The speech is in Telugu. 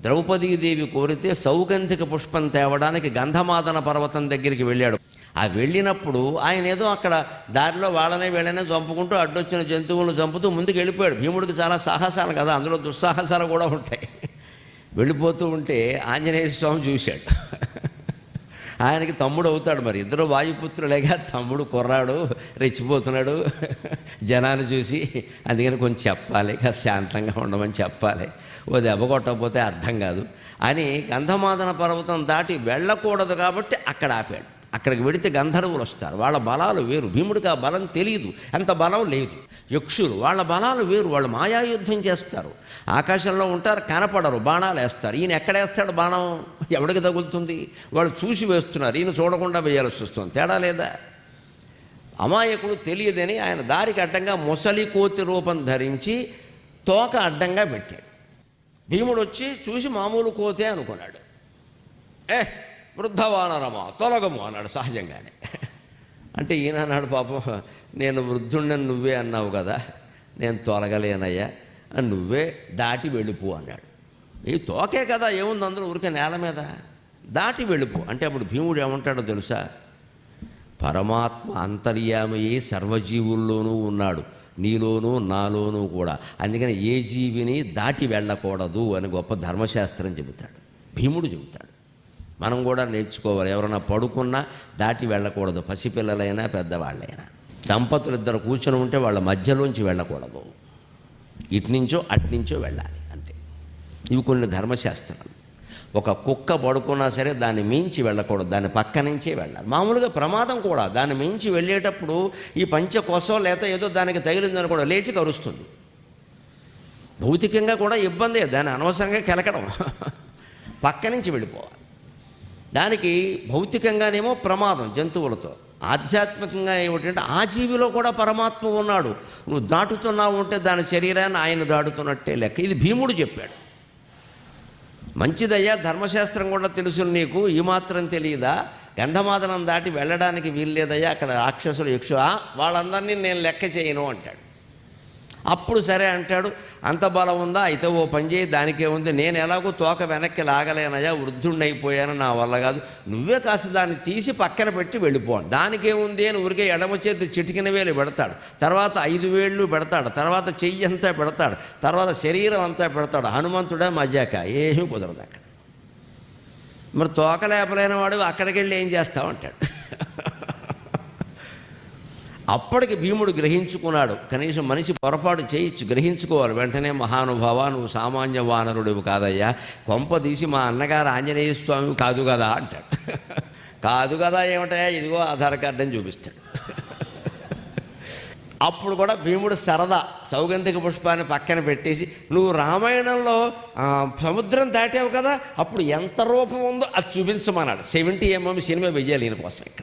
ద్రౌపదీదేవి కోరితే సౌగంధిక పుష్పం తేవడానికి గంధమాదన పర్వతం దగ్గరికి వెళ్ళాడు. ఆ వెళ్ళినప్పుడు ఆయన ఏదో అక్కడ దారిలో వాళ్ళనే వీళ్ళనే చంపుకుంటూ అడ్డొచ్చిన జంతువులను చంపుతూ ముందుకు వెళ్ళిపోయాడు. భీముడికి చాలా సాహసాలు కదా అందులో దుస్సాహసాలు కూడా ఉంటాయి. వెళ్ళిపోతూ ఉంటే ఆంజనేయ స్వామి చూశాడు. ఆయనకి తమ్ముడు అవుతాడు మరి. ఇద్దరు వాయుపుత్రులేగా తమ్ముడు కుర్రాడు రెచ్చిపోతున్నాడు. జనాన్ని చూసి అందుకని కొంచెం చెప్పాలి కాస్త శాంతంగా ఉండమని చెప్పాలి. ఓ దెబ్బ కొట్టకపోతే అర్థం కాదు. అని గంధమాదన పర్వతం దాటి వెళ్ళకూడదు కాబట్టి అక్కడ ఆపాడు. అక్కడికి వెడితే గంధర్వులు వస్తారు. వాళ్ళ బలాలు వేరు. భీముడికి ఆ బలం తెలియదు అంత బలం లేదు. యక్షులు వాళ్ళ బలాలు వేరు. వాళ్ళు మాయాయుద్ధం చేస్తారు. ఆకాశంలో ఉంటారు కనపడరు బాణాలు వేస్తారు. ఈయన ఎక్కడ వేస్తాడు బాణం? ఎవడికి తగులుతుంది? వాళ్ళు చూసి వేస్తున్నారు. ఈయన చూడకుండా వేయాల్సి వస్తుంది. తేడా లేదా? అమాయకుడు తెలియదని ఆయన దారికి అడ్డంగా ముసలి కోతి రూపం ధరించి తోక అడ్డంగా పెట్టాడు. భీముడు వచ్చి చూసి మామూలు కోతే అనుకున్నాడు. ఏ వృద్ధవానరమా? తొలగము అన్నాడు సహజంగానే. అంటే ఈయన అన్నాడు పాపం నేను వృద్ధుణ్ణి నువ్వే అన్నావు కదా నేను తొలగలేనయ్యా నువ్వే దాటి వెళ్ళిపో అన్నాడు. ఈ తోకే కదా ఏముంది అందరూ ఊరికే నేల మీద? దాటి వెళ్ళిపో. అంటే అప్పుడు భీముడు ఏమంటాడో తెలుసా? పరమాత్మ అంతర్యామయ్యి సర్వజీవుల్లోనూ ఉన్నాడు నీలోనూ నాలోనూ కూడా. అందుకని ఏ జీవిని దాటి వెళ్ళకూడదు అని గొప్ప ధర్మశాస్త్రం చెబుతాడు. భీముడు చెబుతాడు. మనం కూడా నేర్చుకోవాలి. ఎవరైనా పడుకున్నా దాటి వెళ్ళకూడదు. పసిపిల్లలైనా పెద్దవాళ్ళైనా. దంపతులు ఇద్దరు కూర్చొని ఉంటే వాళ్ళ మధ్యలోంచి వెళ్ళకూడదు. ఇట్నుంచో అట్నుంచో వెళ్ళాలి. అంతే. ఇవి కొన్ని ధర్మశాస్త్రాలు. ఒక కుక్క పడుకున్నా సరే దాన్ని మించి వెళ్ళకూడదు. దాని పక్క నుంచే వెళ్ళాలి. మామూలుగా ప్రమాదం కూడా. దాన్ని మించి వెళ్ళేటప్పుడు ఈ పంచకోసం లేక ఏదో దానికి తగిలిందని కూడా లేచి కరుస్తుంది. భౌతికంగా కూడా ఇబ్బందే. దాన్ని అనవసరంగా కెలకడం. పక్క నుంచి వెళ్ళిపోవాలి. దానికి భౌతికంగానేమో ప్రమాదం జంతువులతో. ఆధ్యాత్మికంగా ఏమిటంటే ఆ జీవిలో కూడా పరమాత్మ ఉన్నాడు. నువ్వు దాటుతున్నావు ఉంటే దాని శరీరాన్ని ఆయన దాటుతున్నట్టే లెక్క. ఇది భీముడు చెప్పాడు. మంచిదయ్యా ధర్మశాస్త్రం కూడా తెలుసు నీకు ఈ మాత్రం తెలియదా గంధమాదనం దాటి వెళ్ళడానికి వీల్లేదయ్యా అక్కడ రాక్షసులు యక్షు వాళ్ళందరినీ నేను లెక్క చేయను అంటాడు. అప్పుడు సరే అంటాడు అంత బలం ఉందా? అయితే ఓ పని చేయి దానికే ఉంది. నేను ఎలాగో తోక వెనక్కి లాగలేనయా వృద్ధుణ్ణి అయిపోయాను నా వల్ల కాదు. నువ్వే కాస్త దాన్ని తీసి పక్కన పెట్టి వెళ్ళిపోండి దానికేముంది అని ఊరికే ఎడమ చేతి చిటికిన వేలు పెడతాడు. తర్వాత ఐదు వేళ్ళు పెడతాడు. తర్వాత చెయ్యి అంతా పెడతాడు. తర్వాత శరీరం అంతా పెడతాడు. హనుమంతుడే మజాక? ఏమీ కుదరదు అక్కడ. మరి తోక లేపలేని వాడు అక్కడికి వెళ్ళి ఏం చేస్తావంటాడు అప్పటికి భీముడు గ్రహించుకున్నాడు. కనీసం మనిషి పొరపాటు చేయొచ్చు గ్రహించుకోవాలి. వెంటనే మహానుభావ నువ్వు సామాన్య వానరుడివి కాదయ్యా. కొంప తీసి మా అన్నగారు ఆంజనేయ స్వామి కాదు కదా అంటాడు. కాదు కదా ఏమిటయా ఇదిగో ఆధార్ కార్డు అని చూపిస్తాడు. అప్పుడు కూడా భీముడు సరదా సౌగంధిక పుష్పాన్ని పక్కన పెట్టేసి నువ్వు రామాయణంలో సముద్రం దాటావు కదా అప్పుడు ఎంత రూపం ఉందో అది చూపించమన్నాడు. సెవెంటీ ఎంఎం సినిమా వెయ్యాలి ఈయన కోసం ఇక్కడ.